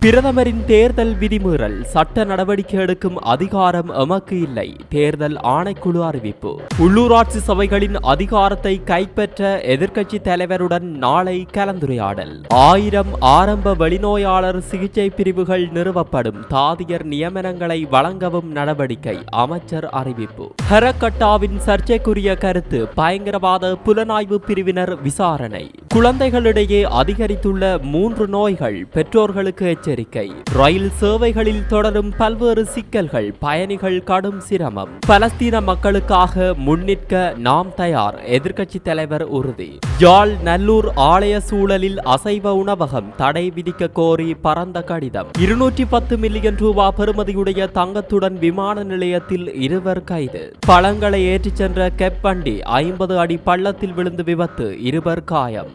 பிரதமரின் தேர்தல் விதிமீறல் சட்ட நடவடிக்கை எடுக்கும் அதிகாரம் எமக்கு இல்லை தேர்தல் ஆணைக்குழு அறிவிப்பு. உள்ளூராட்சி சபைகளின் அதிகாரத்தை கைப்பற்ற எதிர்க்கட்சி தலைவருடன் நாளை கலந்துரையாடல். ஆயிரம் ஆரம்ப வெளிநோயாளர் சிகிச்சை பிரிவுகள் நிறுவப்படும் தாதியர் நியமனங்களை வழங்கவும் நடவடிக்கை அமைச்சர் அறிவிப்பு. ஹரக்கட்டாவின் சர்ச்சைக்குரிய கருத்து பயங்கரவாத புலனாய்வு பிரிவினர் விசாரணை. குழந்தைகளிடையே அதிகரித்துள்ள மூன்று நோய்கள் பெற்றோர்களுக்கு எச்சரிக்கை. ரயில் சேவைகளில் தொடரும் பல்வேறு சிக்கல்கள் பயணிகள் கடும் சிரமம். பலஸ்தீன மக்களுக்காக முன்னிற்க நாம் தயார் எதிர்க்கட்சி தலைவர் உறுதி. யாழ் நல்லூர் ஆலய சூழலில் அசைவ உணவகம் தடை விதிக்க கோரி பரந்த கடிதம். இருநூற்றி பத்து மில்லியன் ரூபா பெறுமதியுடைய தங்கத்துடன் விமான நிலையத்தில் இருவர் கைது. பழங்களை ஏற்றிச் சென்ற கெப் வண்டி ஐம்பது அடி பள்ளத்தில் விழுந்து விபத்து இருவர் காயம்.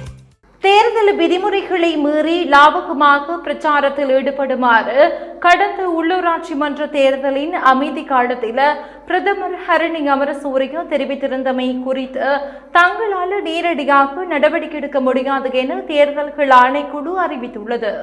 தேர்தல் விதிமுறைகளை மீறி லாபகமாக பிரச்சாரத்தில் ஈடுபடுமாறு கடந்த உள்ளூராட்சி மன்ற தேர்தலின் அமைதி காலத்தில் பிரதமர் ஹரணி அமரசூரிய தெரிவித்திருந்தமை குறித்து தங்களால் நேரடியாக நடவடிக்கை எடுக்க முடியாது என தேர்தல்கள் ஆணைக்குழு அறிவித்துள்ளது.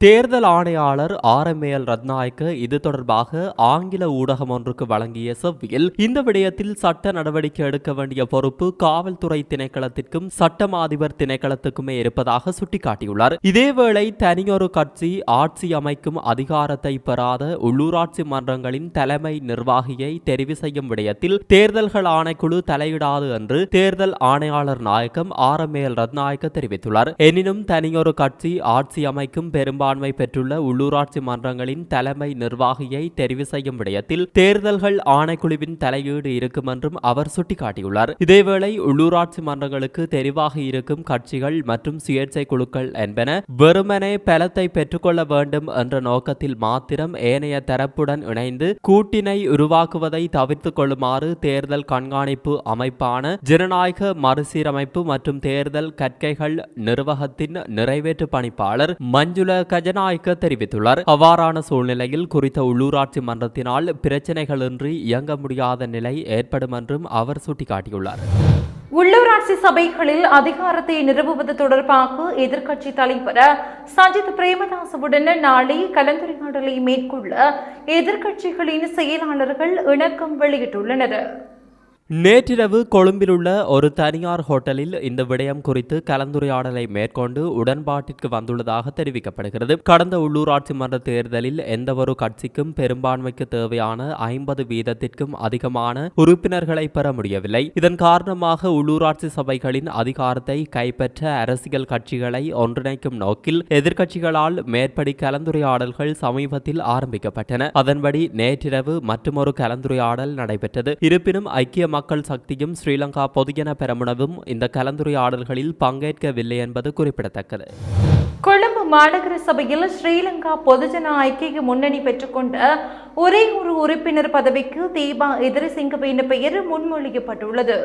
தேர்தல் ஆணையாளர் ஆர் எம் எல் ரத்நாயக்க இது தொடர்பாக ஆங்கில ஊடகம் ஒன்றுக்கு வழங்கிய செவ்வியில் இந்த விடயத்தில் சட்ட நடவடிக்கை எடுக்க வேண்டிய பொறுப்பு காவல்துறை திணைக்களத்திற்கும் சட்டம் அதிபர் திணைக்களத்துக்குமே இருப்பதாக சுட்டிக்காட்டியுள்ளார். இதேவேளை தனியொரு கட்சி ஆட்சி அமைக்கும் அதிகாரத்தை பெறாத உள்ளூராட்சி மன்றங்களின் தலைமை நிர்வாகியை தெரிவு செய்யும் விடயத்தில் தேர்தல்கள் ஆணைக்குழு தலையிடாது என்று தேர்தல் ஆணையாளர் நாயகம் ஆர் எம் எல் ரத்நாயக்க தெரிவித்துள்ளார். எனினும் தனியொரு கட்சி ஆட்சி அமைக்கும் பெரும்பாலும் பெரும்பான்மை பெற்றுள்ள உள்ளூராட்சி மன்றங்களின் தலைமை நிர்வாகியை தெரிவு செய்யும் விடயத்தில் தேர்தல்கள் ஆணைக்குழுவின் தலையீடு இருக்கும் என்றும் அவர் சுட்டிக்காட்டியுள்ளார். இதேவேளை உள்ளூராட்சி மன்றங்களுக்கு தெரிவாக இருக்கும் கட்சிகள் மற்றும் சுயேட்சை குழுக்கள் என்பன வெறுமனே பலத்தை பெற்றுக்கொள்ள வேண்டும் என்ற நோக்கத்தில் மாத்திரம் ஏனைய தரப்புடன் இணைந்து கூட்டினை உருவாக்குவதை தவிர்த்துக் கொள்ளுமாறு தேர்தல் கண்காணிப்பு அமைப்பான ஜனநாயக மறுசீரமைப்பு மற்றும் தேர்தல் கற்கைகள் நிர்வாகத்தின் நிறைவேற்று பணிப்பாளர் மஞ்சுள சஜநாயக்க தெரிவித்துள்ளார். அவ்வாறான சூழ்நிலையில் குறித்த உள்ளூராட்சி மன்றத்தினால் பிரச்சனைகளின்றி இயங்க முடியாத நிலை ஏற்படும் என்றும் அவர் சுட்டிக்காட்டியுள்ளார். உள்ளூராட்சி சபைகளில் அதிகாரத்தை நிறுவுவது தொடர்பாக எதிர்க்கட்சி தலைவர் சஜித் பிரேமதாசவுடன் நாளை கலந்துரையாடலை மேற்கொள்ள எதிர்க்கட்சிகளின் செயலாளர்கள் இணக்கம் வெளியிட்டுள்ளனர். நேற்றிரவு கொழும்பில் உள்ள ஒரு தனியார் ஹோட்டலில் இந்த விடயம் குறித்து கலந்துரையாடலை மேற்கொண்டு உடன்பாட்டிற்கு வந்துள்ளதாக தெரிவிக்கப்படுகிறது. கடந்த உள்ளூராட்சி மன்ற தேர்தலில் எந்தவொரு கட்சிக்கும் பெரும்பான்மைக்கு தேவையான ஐம்பது வீதத்திற்கும் அதிகமான உறுப்பினர்களை பெற முடியவில்லை. இதன் காரணமாக உள்ளூராட்சி சபைகளின் அதிகாரத்தை கைப்பற்ற அரசியல் கட்சிகளை ஒன்றிணைக்கும் நோக்கில் எதிர்க்கட்சிகளால் மேற்படி கலந்துரையாடல்கள் சமீபத்தில் ஆரம்பிக்கப்பட்டன. அதன்படி நேற்றிரவு மற்றுமொரு கலந்துரையாடல் நடைபெற்றது. இருப்பினும் ஐக்கிய மக்கள் சக்தியும் ஸ்ரீலங்கா பொதுஜன பெரமுனவும் இந்த கலந்துரையாடல்களில் பங்கேற்கவில்லை என்பது குறிப்பிடத்தக்கது. கொழும்பு மாநகர சபையில் ஸ்ரீலங்கா பொதுஜன ஐக்கிய முன்னணி பெற்றுக்கொண்ட ஒரே ஒரு உறுப்பினர் பதவிக்கு தீபா எதிரிசிங்க பெயர் முன்மொழியப்பட்டுள்ளது.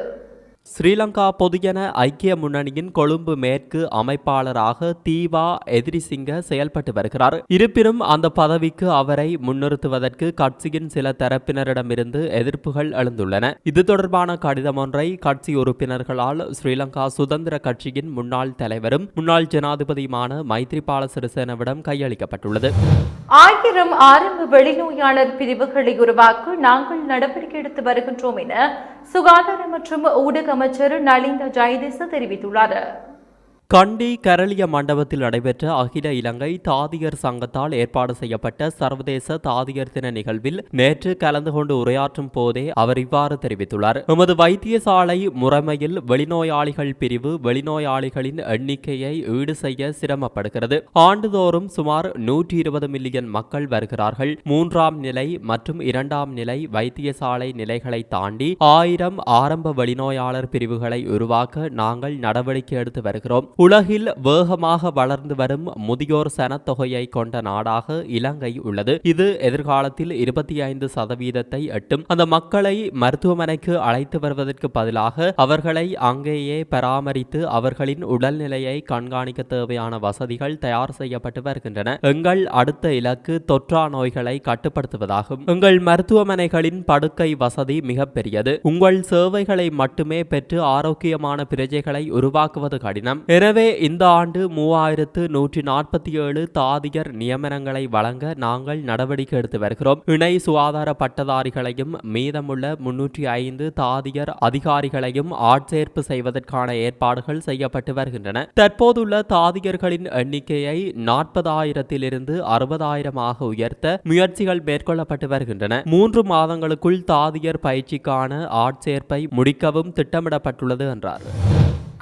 ஸ்ரீலங்கா பொதுஜன ஐக்கிய முன்னணியின் கொழும்பு மேற்கு அமைப்பாளராக தீவா எதிரிசிங்க செயல்பட்டு வருகிறார். இருப்பினும் அந்த பதவிக்கு அவரை முன்னிறுத்துவதற்கு கட்சியின் சில தரப்பினரிடமிருந்து எதிர்ப்புகள் எழுந்துள்ளன. இது தொடர்பான கடிதம் ஒன்றை கட்சி உறுப்பினர்களால் ஸ்ரீலங்கா சுதந்திர கட்சியின் முன்னாள் தலைவரும் முன்னாள் ஜனாதிபதியுமான மைத்ரிபால சிறிசேனவிடம் கையளிக்கப்பட்டுள்ளது. ஆயிரம் ஆரம்ப வெளிநோயாளர் பிரிவுகளை உருவாக்க நாங்கள் நடவடிக்கை எடுத்து வருகின்றோம் என சுகாதார மற்றும் ஊடக அமைச்சர் நலிந்த ஜெயதேச தெரிவித்துள்ளார். கண்டி கரளிய மண்டபத்தில் நடைபெற்ற அகில இலங்கை தாதியர் சங்கத்தால் ஏற்பாடு செய்யப்பட்ட சர்வதேச தாதியர் தின நிகழ்வில் நேற்று கலந்து கொண்டு உரையாற்றும் போதே அவர் இவ்வாறு தெரிவித்துள்ளார். எமது வைத்தியசாலை முறைமையில் வெளிநோயாளிகள் பிரிவு வெளிநோயாளிகளின் எண்ணிக்கையை ஈடு செய்ய சிரமப்படுகிறது. ஆண்டுதோறும் சுமார் நூற்றி இருபது மில்லியன் மக்கள் வருகிறார்கள். மூன்றாம் நிலை மற்றும் இரண்டாம் நிலை வைத்தியசாலை நிலைகளை தாண்டி ஆயிரம் ஆரம்ப வெளிநோயாளர் பிரிவுகளை உருவாக்க நாங்கள் நடவடிக்கை எடுத்து வருகிறோம். உலகில் வேகமாக வளர்ந்து வரும் முதியோர் சனத்தொகையை கொண்ட நாடாக இலங்கை உள்ளது. இது எதிர்காலத்தில் இருபத்தி ஐந்து சதவீதத்தை எட்டும். அந்த மக்களை மருத்துவமனைக்கு அழைத்து வருவதற்கு பதிலாக அவர்களை அங்கேயே பராமரித்து அவர்களின் உடல்நிலையை கண்காணிக்க தேவையான வசதிகள் தயார் செய்யப்பட்டு வருகின்றன. எங்கள் அடுத்த இலக்கு தொற்றா நோய்களை கட்டுப்படுத்துவதாகும். எங்கள் மருத்துவமனைகளின் படுக்கை வசதி மிகப்பெரியது உங்கள் சேவைகளை மட்டுமே பெற்று ஆரோக்கியமான பிரஜைகளை உருவாக்குவது கடினம். எனவே இந்த ஆண்டு மூவாயிரத்து நூற்றி நாற்பத்தி ஏழு தாதியர் நியமனங்களை வழங்க நாங்கள் நடவடிக்கை எடுத்து வருகிறோம். இணை சுகாதார பட்டதாரிகளையும் மீதமுள்ள முன்னூற்றி ஐந்து தாதியர் அதிகாரிகளையும் ஆட்சேர்ப்பு செய்வதற்கான ஏற்பாடுகள் செய்யப்பட்டு வருகின்றன. தற்போதுள்ள தாதியர்களின் எண்ணிக்கையை நாற்பதாயிரத்திலிருந்து அறுபதாயிரமாக உயர்த்த முயற்சிகள் மேற்கொள்ளப்பட்டு வருகின்றன. மூன்று மாதங்களுக்குள் தாதியர் பயிற்சிக்கான ஆட்சேர்ப்பை முடிக்கவும் திட்டமிடப்பட்டுள்ளது என்றார்.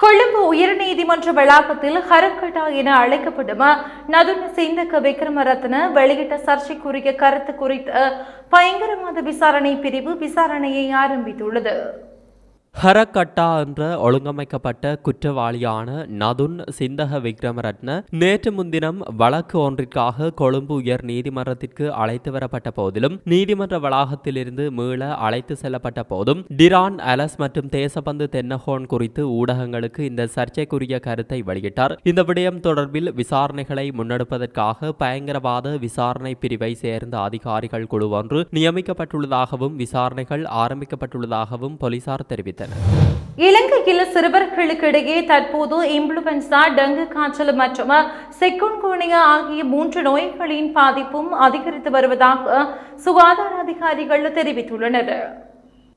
கொழும்பு உயர்நீதிமன்ற வளாகத்தில் ஹரக்கட்டா என அழைக்கப்படும்? நதுன சிந்தக விக்ரமரத்ன வெளியிட்ட சர்ச்சைக்குரிய கருத்து குறித்த பயங்கரவாத விசாரணை பிரிவு விசாரணையை ஆரம்பித்துள்ளது. ஹரக்கட்டா என்ற ஒழுங்கமைக்கப்பட்ட குற்றவாளியான நதுன் சிந்தக விக்ரமரட்ன நேற்று முன்தினம் வழக்கு ஒன்றிற்காக கொழும்பு உயர் நீதிமன்றத்திற்கு அழைத்து வரப்பட்ட போதிலும் நீதிமன்ற வளாகத்திலிருந்து மீள அழைத்து செல்லப்பட்ட போதும் டிரான் அலஸ் மற்றும் தேசபந்து தென்னஹோன் குறித்து ஊடகங்களுக்கு இந்த சர்ச்சைக்குரிய கருத்தை வெளியிட்டார். இந்த விடயம் தொடர்பில் விசாரணைகளை முன்னெடுப்பதற்காக பயங்கரவாத விசாரணை பிரிவை சேர்ந்த அதிகாரிகள் குழு ஒன்று நியமிக்கப்பட்டுள்ளதாகவும் விசாரணைகள் ஆரம்பிக்கப்பட்டுள்ளதாகவும் போலீசார் தெரிவித்தனர். இலங்கையில் சிறுவர்களுக்கு இடையே தற்போது இன்ஃபுளுவன்சா டெங்கு காய்ச்சல் மற்றும் செக்குன்குனியா ஆகிய மூன்று நோய்களின் பாதிப்பும் அதிகரித்து வருவதாக சுகாதார அதிகாரிகள் தெரிவித்துள்ளனர்.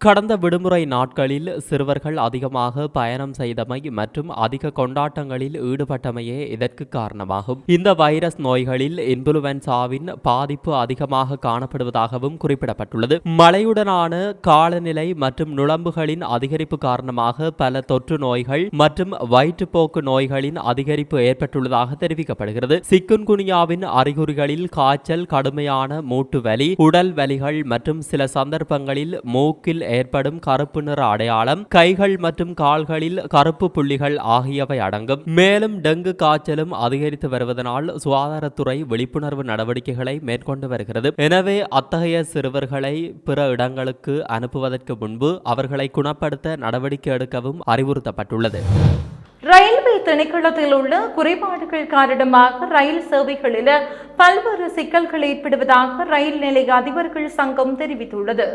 கடந்த விடுமுறை நாட்களில் சிறுவர்கள் அதிகமாக பயணம் செய்தமை மற்றும் அதிக கொண்டாட்டங்களில் ஈடுபட்டமையே இதற்கு காரணமாகும். இந்த வைரஸ் நோய்களில் இன்ஃபுளுவன்சாவின் பாதிப்பு அதிகமாக காணப்படுவதாகவும் குறிப்பிடப்பட்டுள்ளது. மழையுடனான காலநிலை மற்றும் நுழம்புகளின் அதிகரிப்பு காரணமாக பல தொற்று நோய்கள் மற்றும் வயிற்றுப்போக்கு நோய்களின் அதிகரிப்பு ஏற்பட்டுள்ளதாக தெரிவிக்கப்படுகிறது. சிக்குன்குனியாவின் அறிகுறிகளில் காய்ச்சல் கடுமையான மூட்டு வலி உடல் வலிகள் மற்றும் சில சந்தர்ப்பங்களில் மூக்கில் ஏற்படும் கருப்பு நிற அடையாளம் கைகள் மற்றும் கால்களில் கருப்பு புள்ளிகள் ஆகியவை அடங்கும். மேலும் டெங்கு காய்ச்சலும் அதிகரித்து வருவதனால் சுகாதாரத்துறை விழிப்புணர்வு நடவடிக்கைகளை மேற்கொண்டு வருகிறது. எனவே அத்தகைய சிறுவர்களை பிற இடங்களுக்கு அனுப்புவதற்கு முன்பு அவர்களை குணப்படுத்த நடவடிக்கை எடுக்கவும் அறிவுறுத்தப்பட்டுள்ளது. ரயில்வே திணைக்களத்தில் உள்ள குறைபாடுகள் காரணமாக ரயில் சேவைகளில் பல்வேறு சிக்கல்கள் ஏற்படுவதாக ரயில் நிலைய அதிபர்கள் சங்கம் தெரிவித்துள்ளது.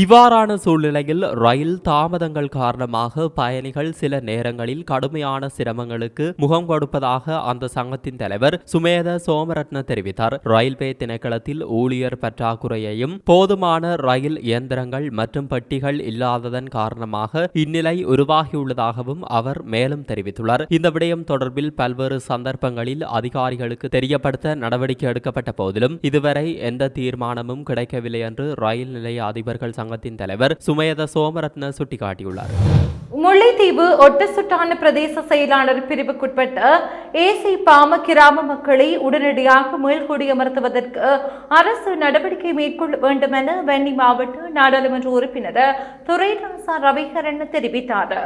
இவ்வாறான சூழ்நிலையில் ரயில் தாமதங்கள் காரணமாக பயணிகள் சில நேரங்களில் கடுமையான சிரமங்களுக்கு முகம் கொடுப்பதாக அந்த சங்கத்தின் தலைவர் சுமேத சோமரத்ன தெரிவித்தார். ரயில்வே திணைக்களத்தில் ஊழியர் பற்றாக்குறையையும் போதுமான ரயில் இயந்திரங்கள் மற்றும் பெட்டிகள் இல்லாததன் காரணமாக இந்நிலை உருவாகியுள்ளதாகவும் அவர் மேலும் தெரிவித்துள்ளார். இந்த விடயம் தொடர்பில் பல்வேறு சந்தர்ப்பங்களில் அதிகாரிகளுக்கு தெரியப்படுத்த நடவடிக்கை எடுக்கப்பட்ட போதிலும் இதுவரை எந்த தீர்மானமும் கிடைக்கவில்லை என்று ரயில் நிலைய அதிபர்கள் சங்கத்தின் தலைவர் சுமயத சோமரத்ன சுட்டிக்காட்டியுள்ளார். முல்லைத்தீவு ஒட்டசுட்டான பிரதேச செயலாளர் பிரிவுக்குட்பட்ட ஏசி பாம கிராம மக்களை உடனடியாக மீள்குடியமர்த்துவதற்கு அரசு நடவடிக்கை மேற்கொள்ள வேண்டும் என வெண்ணி மாவட்ட நாடாளுமன்ற உறுப்பினர் துரைராசா ரவிகரன் தெரிவித்தார்.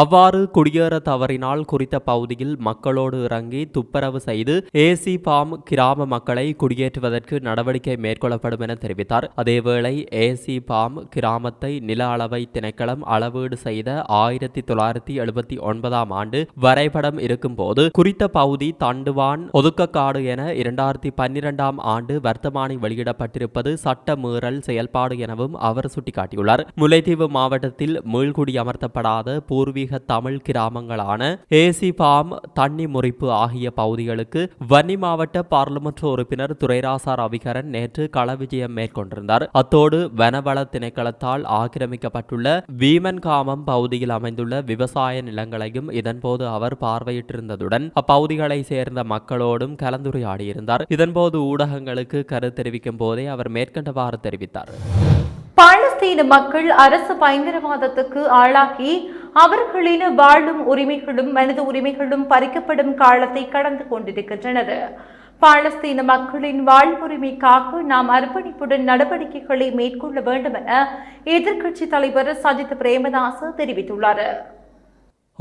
அவ்வாறு குடியேற தவறினால் குறித்த பகுதியில் மக்களோடு இறங்கி துப்புரவு செய்து ஏசி பாம் கிராம மக்களை குடியேற்றுவதற்கு நடவடிக்கை மேற்கொள்ளப்படும் என தெரிவித்தார். அதேவேளை ஏசி பாம் கிராமத்தை நில அளவை திணைக்களம் அளவீடு செய்த ஆயிரத்தி தொள்ளாயிரத்தி எழுபத்தி ஒன்பதாம் ஆண்டு வரைபடம் இருக்கும்போது குறித்த பகுதி தண்டுவான் ஒதுக்கக்காடு என இரண்டாயிரத்தி பன்னிரெண்டாம் ஆண்டு வர்த்தமானி வெளியிடப்பட்டிருப்பது சட்ட மீறல் செயல்பாடு எனவும் அவர் சுட்டிக்காட்டியுள்ளார். முல்லைத்தீவு மாவட்டத்தில் மீள்குடியமர்த்தப்படாத பூர்வீக பூர்வீக தமிழ் கிராமங்களான ஏசி பாம் தண்ணி முறிப்பு ஆகிய பகுதிகளுக்கு வன்னி மாவட்ட பாராளுமன்ற உறுப்பினர் துரைராசா ரவிகரன் நேற்று களவிஜயம் மேற்கொண்டிருந்தார். அத்தோடு வனவள திணைக்களத்தால் ஆக்கிரமிக்கப்பட்டுள்ள வீமன்காமம் பகுதியில் அமைந்துள்ள விவசாய நிலங்களையும் இதன்போது அவர் பார்வையிட்டிருந்ததுடன் அப்பகுதிகளை சேர்ந்த மக்களோடும் கலந்துரையாடியிருந்தார். இதன்போது ஊடகங்களுக்கு கருத்து தெரிவிக்கும் போதே அவர் மேற்கண்டவாறு தெரிவித்தார். பாலஸ்தீன மக்கள் அரசு பயங்கரவாதத்துக்கு ஆளாகி அவர்களின் வாழும் உரிமைகளும் மனித உரிமைகளும் பறிக்கப்படும் காலத்தை கடந்து கொண்டிருக்கின்றனர். பாலஸ்தீன மக்களின் வாழ்வுரிமைக்காக நாம் அர்ப்பணிப்புடன் நடவடிக்கைகளை மேற்கொள்ள வேண்டும் என எதிர்க்கட்சி தலைவர் சஜித் பிரேமதாச தெரிவித்துள்ளார்.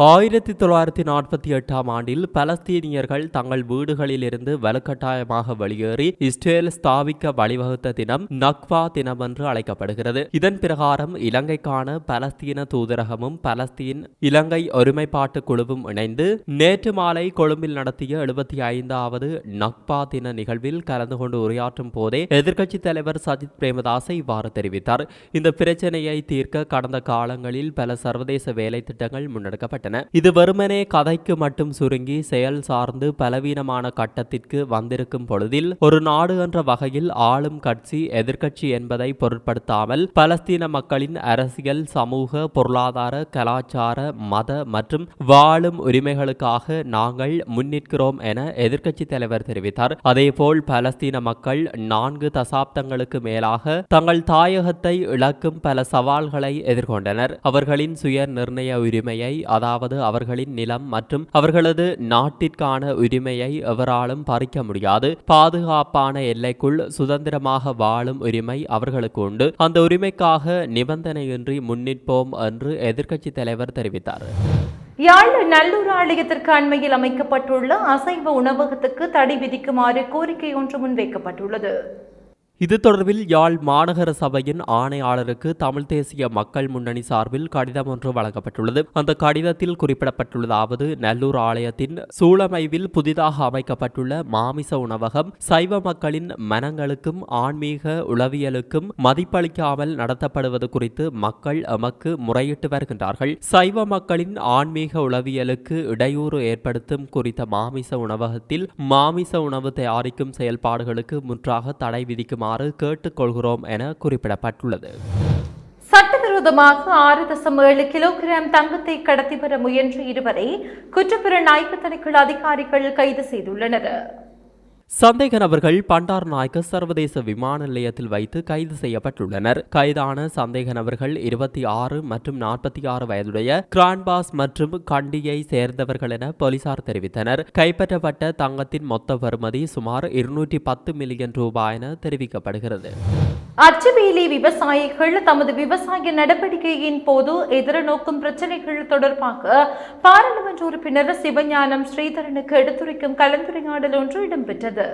ஆயிரத்தி தொள்ளாயிரத்தி நாற்பத்தி எட்டாம் ஆண்டில் பலஸ்தீனியர்கள் தங்கள் வீடுகளிலிருந்து வலுக்கட்டாயமாக வெளியேறி இஸ்ரேல் ஸ்தாபிக்க வழிவகுத்த தினம் நக்வா தினம் என்று அழைக்கப்படுகிறது. இதன் பிரகாரம் இலங்கைக்கான பலஸ்தீன தூதரகமும் பலஸ்தீன் இலங்கை ஒருமைப்பாட்டு குழுவும் இணைந்து நேற்று மாலை கொழும்பில் நடத்திய எழுபத்தி ஐந்தாவது நக்பா தின நிகழ்வில் கலந்து கொண்டு உரையாற்றும் போதே எதிர்க்கட்சித் தலைவர் சஜித் பிரேமதாச இவ்வாறு தெரிவித்தார். இந்த பிரச்சனையை தீர்க்க கடந்த காலங்களில் பல சர்வதேச வேலை திட்டங்கள் முன்னெடுக்கப்பட்டன. இது வெறுமனே கதைக்கு மட்டும் சுருங்கி செயல் சார்ந்து பலவீனமான கட்டத்திற்கு வந்திருக்கும் பொழுதில் ஒரு நாடு என்ற வகையில் ஆளும் கட்சி எதிர்கட்சி என்பதை பொருட்படுத்தாமல் பலஸ்தீன மக்களின் அரசியல் சமூக பொருளாதார கலாச்சார மத மற்றும் வாழும் உரிமைகளுக்காக நாங்கள் முன்னிற்கிறோம் என எதிர்க்கட்சி தலைவர் தெரிவித்தார். அதேபோல் பலஸ்தீன மக்கள் நான்கு தசாப்தங்களுக்கு மேலாக தங்கள் தாயகத்தை இழக்கும் பல சவால்களை எதிர்கொண்டனர். அவர்களின் சுய நிர்ணய உரிமையை அதாவது அதாவது அவர்களின் நிலம் மற்றும் அவர்களது நாட்டிற்கான உரிமையை எவராலும் பறிக்க முடியாது. பாதுகாப்பான எல்லைக்குள் சுதந்திரமாக வாழும் உரிமை அவர்களுக்கு உண்டு. அந்த உரிமைக்காக நிபந்தனையின்றி முன்னிற்போம் என்று எதிர்க்கட்சி தலைவர் தெரிவித்தார். யாழ் நல்லூர் ஆலயத்திற்கு அண்மையில் அமைக்கப்பட்டுள்ள அசைவ உணவகத்துக்கு தடை விதிக்குமாறு கோரிக்கை ஒன்று முன்வைக்கப்பட்டுள்ளது. இது தொடர்பில் யாழ் மாநகர சபையின் ஆணையாளருக்கு தமிழ் தேசிய மக்கள் முன்னணி சார்பில் கடிதம் ஒன்று வழங்கப்பட்டுள்ளது. அந்த கடிதத்தில் குறிப்பிடப்பட்டுள்ளதாவது நல்லூர் ஆலயத்தின் சூளமைவில் புதிதாக அமைக்கப்பட்டுள்ள மாமிச உணவகம் சைவ மக்களின் மனங்களுக்கும் ஆன்மீக உளவியலுக்கும் மதிப்பளிக்காமல் நடத்தப்படுவது குறித்து மக்கள் எமக்கு முறையிட்டு வருகின்றார்கள். சைவ மக்களின் ஆன்மீக உளவியலுக்கு இடையூறு ஏற்படுத்தும் குறித்த மாமிச உணவகத்தில் மாமிச உணவு தயாரிக்கும் செயல்பாடுகளுக்கு முற்றாக தடை விதிக்குமாறு கேட்டுக்கொள்கிறோம் என குறிப்பிடப்பட்டுள்ளது. சட்டவிரோதமாக ஆறு தசம் ஏழு கிலோகிராம் தங்கத்தை கடத்தி வர முயன்ற இருவரை குற்றப்புலனாய்வு திணைக்கள அதிகாரிகள் கைது செய்துள்ளனர். சந்தேக நபர்கள் பண்டார் நாயக்க சர்வதேச விமான நிலையத்தில் வைத்து கைது செய்யப்பட்டுள்ளனர். கைதான சந்தேக நபர்கள் இருபத்தி ஆறு மற்றும் நாற்பத்தி ஆறு வயதுடைய கிரான்பாஸ் மற்றும் கண்டியை சேர்ந்தவர்கள் என போலீசார் தெரிவித்தனர். கைப்பற்றப்பட்ட தங்கத்தின் மொத்த வருமதி சுமார் இருநூற்றி பத்து மில்லியன் ரூபாய் என தெரிவிக்கப்படுகிறது. அச்சுவேலி விவசாயிகள் தமது விவசாய நடவடிக்கையின் போது எதிர்நோக்கும் பிரச்சனைகள் தொடர்பாக பாராளுமன்ற உறுப்பினர் சிவஞானம் ஸ்ரீதரனுக்கு எடுத்துரைக்கும் கலந்துரையாடல் ஒன்று இடம்பெற்றது.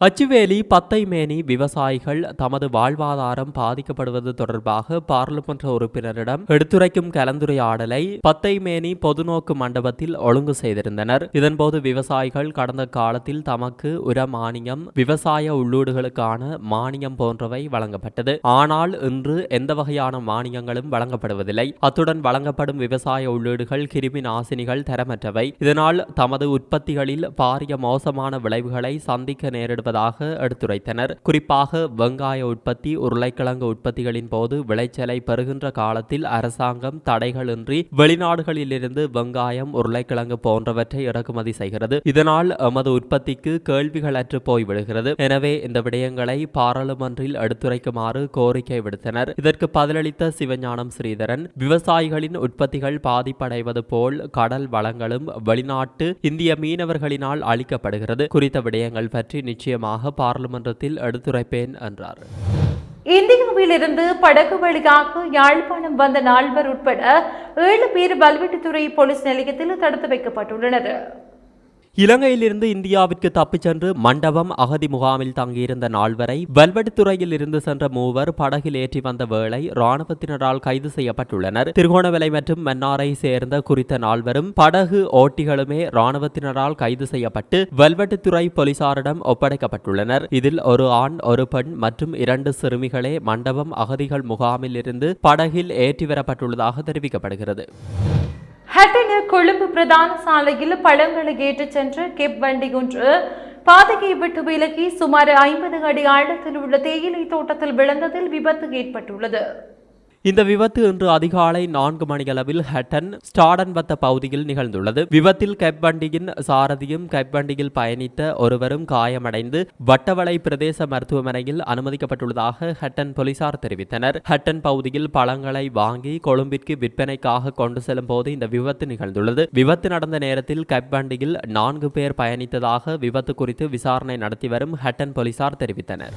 அச்சுவேலி பத்தைமேனி விவசாயிகள் தமது வாழ்வாதாரம் பாதிக்கப்படுவது தொடர்பாக பாராளுமன்ற உறுப்பினரிடம் எடுத்துரைக்கும் கலந்துரையாடலை பத்தைமேனி பொதுநோக்கு மண்டபத்தில் ஒழுங்கு செய்திருந்தனர். இதன்போது விவசாயிகள் கடந்த காலத்தில் தமக்கு உர மானியம் விவசாய உள்ளீடுகளுக்கான மானியம் போன்றவை வழங்கப்பட்டது. ஆனால் இன்று எந்த வகையான மானியங்களும் வழங்கப்படுவதில்லை. அத்துடன் வழங்கப்படும் விவசாய உள்ளீடுகள் கிருமி நாசினிகள் தரமற்றவை. இதனால் தமது உற்பத்திகளில் பாரிய மோசமான விளைவுகளை சந்திக்க நேரிடும் வருவதாக எடுத்துரைத்தனர். குறிப்பாக வெங்காய உற்பத்தி உருளைக்கிழங்கு உற்பத்திகளின் போது விளைச்சலை பெறுகின்ற காலத்தில் அரசாங்கம் தடைகளின்றி வெளிநாடுகளிலிருந்து வெங்காயம் உருளைக்கிழங்கு போன்றவற்றை இறக்குமதி செய்கிறது. இதனால் எமது உற்பத்திக்கு கேள்விகளற்று போய்விடுகிறது எனவே இந்த விடயங்களை பாராளுமன்றில் எடுத்துரைக்குமாறு கோரிக்கை விடுத்தனர். இதற்கு பதிலளித்த சிவஞானம் ஸ்ரீதரன் விவசாயிகளின் உற்பத்திகள் பாதிப்படைவது போல் கடல் வளங்களும் வெளிநாட்டு இந்திய மீனவர்களினால் அளிக்கப்படுகிறது குறித்த விடயங்கள் பற்றி நிச்சயம் விஷயமாக பாராளுமன்றத்தில் எடுத்துரைப்பேன் என்றார். இந்தியாவிலிருந்து படகு வழியாக யாழ்ப்பாணம் வந்த நால்வர் உட்பட ஏழு பேர் பல்வெட்டித்துறை போலீஸ் நிலையத்தில் தடுத்து வைக்கப்பட்டுள்ளனர். இலங்கையிலிருந்து இந்தியாவிற்கு தப்பிச் சென்று மண்டபம் அகதி முகாமில் தங்கியிருந்த நாள் வரை வல்வெட்டித்துறையில் இருந்து சென்ற மூவர் படகில் ஏற்றி வந்த வேளை ராணுவத்தினரால் கைது செய்யப்பட்டுள்ளனர். திருகோணமலை மற்றும் மன்னாரை சேர்ந்த குறித்த நால்வரும் படகு ஓட்டிகளுமே ராணுவத்தினரால் கைது செய்யப்பட்டு வல்வெட்டுத்துறை போலீசாரிடம் ஒப்படைக்கப்பட்டுள்ளனர். இதில் ஒரு ஆண் ஒரு பெண் மற்றும் இரண்டு சிறுமிகளே மண்டபம் அகதிகள் முகாமில் இருந்து படகில் ஏற்றி வரப்பட்டுள்ளதாக தெரிவிக்கப்படுகிறது. ஹட்டனு கொழும்பு பிரதான சாலையில் பழங்களை ஏற்றிச் சென்ற கெப் வண்டி ஒன்று பாதையை விட்டு விலகி சுமார் ஐம்பது அடி ஆழத்தில் உள்ள தேயிலை தோட்டத்தில் விழுந்ததில் விபத்து ஏற்பட்டுள்ளது. இந்த விபத்து இன்று அதிகாலை நான்கு மணியளவில் ஹட்டன் ஸ்டாடன்பத்த பகுதியில் நிகழ்ந்துள்ளது. விபத்தில் கைப்பண்டியின் சாரதியும் கைப்பண்டியில் பயணித்த ஒருவரும் காயமடைந்து வட்டவளை பிரதேச மருத்துவமனையில் அனுமதிக்கப்பட்டுள்ளதாக ஹட்டன் போலீசார் தெரிவித்தனர். ஹட்டன் பகுதியில் பழங்களை வாங்கி கொழும்பிற்கு விற்பனைக்காக கொண்டு செல்லும் போது இந்த விபத்து நிகழ்ந்துள்ளது. விபத்து நடந்த நேரத்தில் கைப்பண்டியில் நான்கு பேர் பயணித்ததாக விபத்து குறித்து விசாரணை நடத்தி வரும் ஹட்டன் போலீசார் தெரிவித்தனர்.